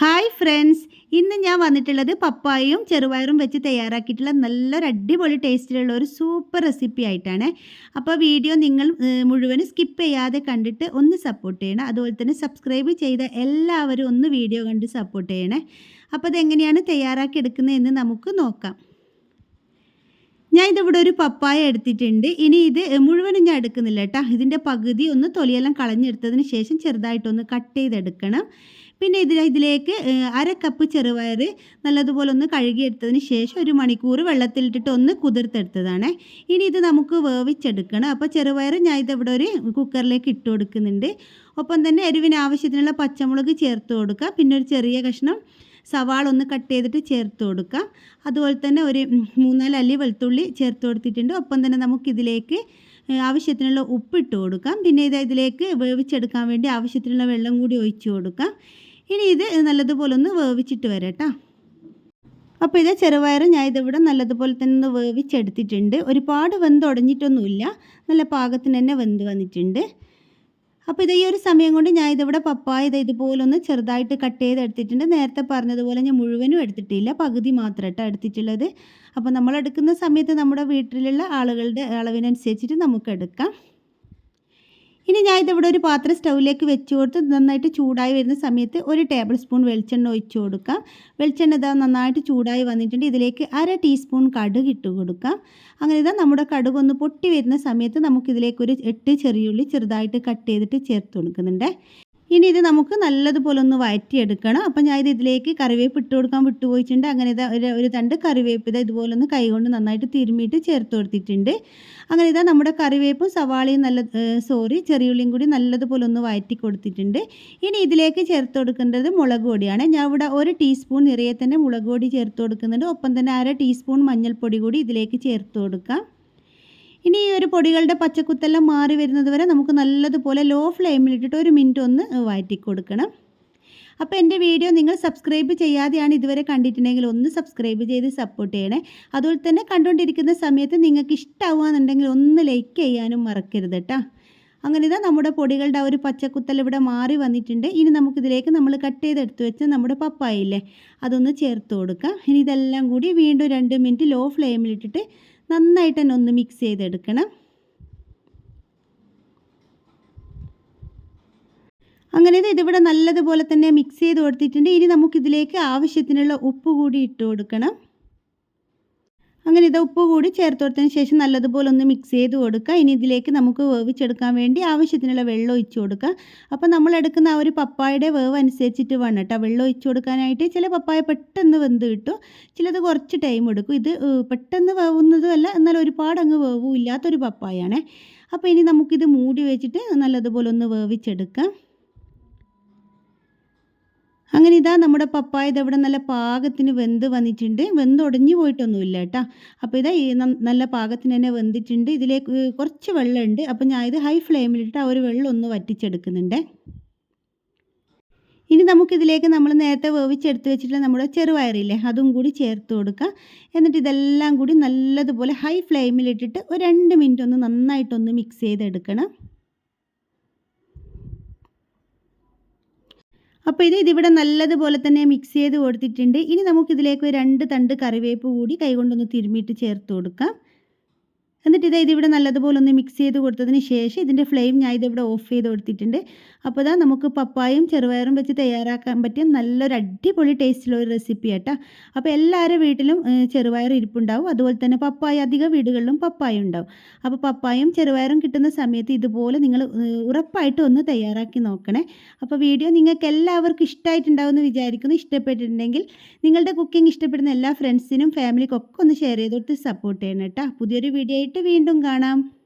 Hi friends ഇന്ന് ഞാൻ വന്നിട്ടുള്ളത് പപ്പായയും ചെറുപയറും വെച്ച് തയ്യാറാക്കിയിട്ടുള്ള നല്ലൊരു അടിപൊളി ടേസ്റ്റിലുള്ള ഒരു സൂപ്പർ റെസിപ്പി ആയിട്ടാണ്. അപ്പോൾ വീഡിയോ നിങ്ങൾ മുഴുവനും സ്കിപ്പ് ചെയ്യാതെ കണ്ടിട്ട് ഒന്ന് സപ്പോർട്ട് ചെയ്യണം. അതുപോലെ തന്നെ സബ്സ്ക്രൈബ് ചെയ്ത എല്ലാവരും ഒന്ന് വീഡിയോ കണ്ട് സപ്പോർട്ട് ചെയ്യണേ. അപ്പോൾ അതെങ്ങനെയാണ് തയ്യാറാക്കി എടുക്കുന്നതെന്ന് നമുക്ക് നോക്കാം. ഞാൻ ഇതിവിടെ ഒരു പപ്പായ എടുത്തിട്ടുണ്ട്. ഇനി ഇത് മുഴുവനും ഞാൻ എടുക്കുന്നില്ല കേട്ടോ. ഇതിന്റെ പകുതി ഒന്ന് തൊലിയെല്ലാം കളഞ്ഞെടുത്തതിന് ശേഷം ചെറുതായിട്ടൊന്ന് കട്ട് ചെയ്തെടുക്കണം. പിന്നെ ഇതിൽ ഇതിലേക്ക് അര കപ്പ് ചെറുപയർ നല്ലതുപോലെ ഒന്ന് കഴുകിയെടുത്തതിന് ശേഷം ഒരു മണിക്കൂർ വെള്ളത്തിലിട്ടിട്ട് ഒന്ന് കുതിർത്തെടുത്തതാണ്. ഇനി ഇത് നമുക്ക് വേവിച്ചെടുക്കണം. അപ്പോൾ ചെറുപയർ ഞാൻ ഇതിവിടെ ഒരു കുക്കറിലേക്ക് ഇട്ട് കൊടുക്കുന്നുണ്ട്. ഒപ്പം തന്നെ എരിവിന് ആവശ്യത്തിനുള്ള പച്ചമുളക് ചേർത്ത് കൊടുക്കുക പിന്നെ ഒരു ചെറിയ കഷ്ണം സവാള ഒന്ന് കട്ട് ചെയ്തിട്ട് ചേർത്ത് കൊടുക്കാം. അതുപോലെ തന്നെ ഒരു മൂന്നാൽ അല്ലി വെളുത്തുള്ളി ചേർത്ത് കൊടുത്തിട്ടുണ്ട്. ഒപ്പം തന്നെ നമുക്കിതിലേക്ക് ആവശ്യത്തിനുള്ള ഉപ്പിട്ട് കൊടുക്കാം. പിന്നെ ഇത് ഇതിലേക്ക് വേവിച്ചെടുക്കാൻ വേണ്ടി ആവശ്യത്തിനുള്ള വെള്ളം കൂടി ഒഴിച്ചു കൊടുക്കാം. ഇനി ഇത് നല്ലതുപോലെ ഒന്ന് വേവിച്ചിട്ട് വരട്ടോ. അപ്പോൾ ഇത് ചെറുപയർ ഞാൻ ഇതിവിടെ നല്ലതുപോലെ തന്നെ ഒന്ന് വേവിച്ചെടുത്തിട്ടുണ്ട്. ഒരുപാട് വെന്ത് ഉടഞ്ഞിട്ടൊന്നുമില്ല. നല്ല പാകത്തിന് തന്നെ വെന്ത് വന്നിട്ടുണ്ട്. അപ്പോൾ ഇത് ഈ ഒരു സമയം കൊണ്ട് ഞാൻ ഇതിവിടെ പപ്പായ ഇത് ഇതുപോലെ ഒന്ന് ചെറുതായിട്ട് കട്ട് ചെയ്ത് എടുത്തിട്ടുണ്ട് നേരത്തെ പറഞ്ഞതുപോലെ ഞാൻ മുഴുവനും എടുത്തിട്ടില്ല. പകുതി മാത്രം കേട്ടോ എടുത്തിട്ടുള്ളത്. അപ്പോൾ നമ്മൾ എടുക്കുന്ന സമയത്ത് നമ്മുടെ വീട്ടിലുള്ള ആളുകളുടെ അളവിനനുസരിച്ചിട്ട് നമുക്ക് എടുക്കാം. ഇനി ഞാൻ ഇതിവിടെ ഒരു പാത്രം സ്റ്റൗവിലേക്ക് വെച്ച് കൊടുത്ത് നന്നായിട്ട് ചൂടായി വരുന്ന സമയത്ത് ഒരു ടേബിൾ സ്പൂൺ വെളിച്ചെണ്ണ ഒഴിച്ചു കൊടുക്കാം. വെളിച്ചെണ്ണ ഇതാ നന്നായിട്ട് ചൂടായി വന്നിട്ടുണ്ട്. ഇതിലേക്ക് അര ടീസ്പൂൺ കടുക് ഇട്ട് കൊടുക്കാം. അങ്ങനെ ഇതാ നമ്മുടെ കടുക് ഒന്ന് പൊട്ടി വരുന്ന സമയത്ത് നമുക്കിതിലേക്ക് ഒരു എട്ട് ചെറിയുള്ളി ചെറുതായിട്ട് കട്ട് ചെയ്തിട്ട് ചേർത്ത് കൊടുക്കുന്നുണ്ട്. ഇനി ഇത് നമുക്ക് നല്ലതുപോലെ ഒന്ന് വഴറ്റിയെടുക്കണം അപ്പം ഞാൻ ഇത് ഇതിലേക്ക് കറിവേപ്പ് ഇട്ട് കൊടുക്കാൻ വിട്ടുപോയിട്ടുണ്ട്. അങ്ങനെ ഇതാ ഒരു ഒരു തണ്ട് കറിവേപ്പ് ഇതാ ഇതുപോലെ ഒന്ന് കൈകൊണ്ട് നന്നായിട്ട് തിരുമ്മിയിട്ട് ചേർത്ത് കൊടുത്തിട്ടുണ്ട്. അങ്ങനെ ഇതാ നമ്മുടെ കറിവേപ്പും സവാളയും നല്ല സോറി ചെറിയുള്ളിയും കൂടി നല്ലതുപോലെ ഒന്ന് വഴറ്റി കൊടുത്തിട്ടുണ്ട്. ഇനി ഇതിലേക്ക് ചേർത്ത് കൊടുക്കേണ്ടത് മുളക് പൊടിയാണ്. ഞാൻ ഇവിടെ ഒരു ടീസ്പൂൺ നിറയെ തന്നെ മുളക് പൊടി ചേർത്ത് കൊടുക്കുന്നുണ്ട്. ഒപ്പം തന്നെ അര ടീസ്പൂൺ മഞ്ഞൾപ്പൊടി കൂടി ഇതിലേക്ക് ചേർത്ത് കൊടുക്കാം. ഇനി ഈ ഒരു പൊടികളുടെ പച്ചക്കുത്തെല്ലാം മാറി വരുന്നത് വരെ നമുക്ക് നല്ലതുപോലെ ലോ ഫ്ലെയിമിലിട്ടിട്ട് ഒരു മിനിറ്റ് ഒന്ന് വഴറ്റി കൊടുക്കണം. അപ്പോൾ എന്റെ വീഡിയോ നിങ്ങൾ സബ്സ്ക്രൈബ് ചെയ്യാതെയാണ് ഇതുവരെ കണ്ടിട്ടുണ്ടെങ്കിൽ ഒന്ന് സബ്സ്ക്രൈബ് ചെയ്ത് സപ്പോർട്ട് ചെയ്യണേ. അതുപോലെ തന്നെ കണ്ടുകൊണ്ടിരിക്കുന്ന സമയത്ത് നിങ്ങൾക്ക് ഇഷ്ടമാവുകയെന്നുണ്ടെങ്കിൽ ഒന്ന് ലൈക്ക് ചെയ്യാനും മറക്കരുത് കേട്ടോ അങ്ങനെ ഇതാ നമ്മുടെ പൊടികളുടെ ആ ഒരു പച്ചക്കുത്തൽ ഇവിടെ മാറി വന്നിട്ടുണ്ട്. ഇനി നമുക്കിതിലേക്ക് നമ്മൾ കട്ട് ചെയ്തെടുത്ത് വെച്ച് നമ്മുടെ പപ്പായില്ലേ അതൊന്ന് ചേർത്ത് കൊടുക്കാം. ഇനി ഇതെല്ലാം കൂടി വീണ്ടും രണ്ട് മിനിറ്റ് ലോ ഫ്ലെയിമിലിട്ടിട്ട് നന്നായിട്ട് തന്നെ ഒന്ന് മിക്സ് ചെയ്തെടുക്കണം. അങ്ങനെ ഇത് ഇതിവിടെ നല്ലതുപോലെ തന്നെ മിക്സ് ചെയ്ത് കൊടുത്തിട്ടുണ്ട്. ഇനി നമുക്കിതിലേക്ക് ആവശ്യത്തിനുള്ള ഉപ്പ് കൂടി ഇട്ട് കൊടുക്കണം. അങ്ങനെ ഇത് ഉപ്പ് കൂടി ചേർത്ത് കൊടുത്തതിന് ശേഷം നല്ലതുപോലെ ഒന്ന് മിക്സ് ചെയ്ത് കൊടുക്കുക. ഇനി ഇതിലേക്ക് നമുക്ക് വേവിച്ചെടുക്കാൻ വേണ്ടി ആവശ്യത്തിനുള്ള വെള്ളം ഒഴിച്ചു കൊടുക്കുക. അപ്പോൾ നമ്മൾ എടുക്കുന്ന ആ ഒരു പപ്പായയുടെ വേവ് അനുസരിച്ചിട്ട് വേണം കേട്ടോ. വെള്ളം ഒഴിച്ചു കൊടുക്കാനായിട്ട് ചില പപ്പായ പെട്ടെന്ന് വെന്ത് കിട്ടും. ചിലത് കുറച്ച് ടൈം എടുക്കും. ഇത് പെട്ടെന്ന് വേവുന്നതുമല്ല. എന്നാൽ ഒരുപാട് അങ്ങ് വേവും ഇല്ലാത്തൊരു പപ്പായാണേ. അപ്പോൾ ഇനി നമുക്കിത് മൂടി വെച്ചിട്ട് നല്ലതുപോലെ ഒന്ന് വേവിച്ചെടുക്കാം. അങ്ങനെ ഇതാ നമ്മുടെ പപ്പായ ഇതവിടെ നല്ല പാകത്തിന് വെന്ത് വന്നിട്ടുണ്ട്. വെന്ത് ഉടഞ്ഞു പോയിട്ടൊന്നുമില്ല കേട്ടോ. അപ്പോൾ ഇതാ നല്ല പാകത്തിന് തന്നെ വെന്തിട്ടുണ്ട്. ഇതിലേക്ക് കുറച്ച് വെള്ളമുണ്ട്. അപ്പോൾ ഞാൻ ഇത് ഹൈ ഫ്ലെയിമിലിട്ട് ആ ഒരു വെള്ളം ഒന്ന് വറ്റിച്ചെടുക്കുന്നുണ്ട്. ഇനി നമുക്കിതിലേക്ക് നമ്മൾ നേരത്തെ വേവിച്ചെടുത്ത് വെച്ചിട്ടുള്ള നമ്മുടെ ചെറുപയറില്ലേ അതും കൂടി ചേർത്ത് കൊടുക്കുക. എന്നിട്ട് ഇതെല്ലാം കൂടി നല്ലതുപോലെ ഹൈ ഫ്ലെയിമിലിട്ടിട്ട് ഒരു രണ്ട് മിനിറ്റ് ഒന്ന് നന്നായിട്ടൊന്ന് മിക്സ് ചെയ്തെടുക്കണം. അപ്പോൾ ഇത് ഇതിവിടെ നല്ലതുപോലെ തന്നെ മിക്സ് ചെയ്ത് കൊടുത്തിട്ടുണ്ട്. ഇനി നമുക്കിതിലേക്ക് രണ്ട് തണ്ട് കറിവേപ്പ് കൂടി കൈകൊണ്ടൊന്ന് തിരുമ്മിയിട്ട് ചേർത്ത് കൊടുക്കാം. എന്നിട്ട് ഇതായത് ഇതിവിടെ നല്ലതുപോലെ ഒന്ന് മിക്സ് ചെയ്ത് കൊടുത്തതിന് ശേഷം ഇതിന്റെ ഫ്ലെയിം ഞാൻ ഇതിവിടെ ഓഫ് ചെയ്ത് കൊടുത്തിട്ടുണ്ട്. അപ്പോൾ ഇതാ നമുക്ക് പപ്പായും ചെറുപയറും വെച്ച് തയ്യാറാക്കാൻ പറ്റിയ നല്ലൊരു അടിപൊളി ടേസ്റ്റുള്ള ഒരു റെസിപ്പി ആട്ടോ. അപ്പോൾ എല്ലാവരുടെ വീട്ടിലും ചെറുപയർ ഇരിപ്പുണ്ടാവും. അതുപോലെ തന്നെ പപ്പായ അധിക വീടുകളിലും പപ്പായ ഉണ്ടാവും. അപ്പോൾ പപ്പായും ചെറുപയറും കിട്ടുന്ന സമയത്ത് ഇതുപോലെ നിങ്ങൾ ഉറപ്പായിട്ട് ഒന്ന് തയ്യാറാക്കി നോക്കണേ. അപ്പോൾ വീഡിയോ നിങ്ങൾക്ക് എല്ലാവർക്കും ഇഷ്ടമായിട്ടുണ്ടാവുമെന്ന് വിചാരിക്കുന്നു. ഇഷ്ടപ്പെട്ടിട്ടുണ്ടെങ്കിൽ നിങ്ങളുടെ കുക്കിംഗ് ഇഷ്ടപ്പെടുന്ന എല്ലാ ഫ്രണ്ട്സിനും ഫാമിലിക്കും ഒക്കെ ഒന്ന് ഷെയർ ചെയ്ത് കൊടുത്ത് സപ്പോർട്ട് ചെയ്യണം കേട്ടോ പുതിയൊരു വീഡിയോ വീണ്ടും കാണാം.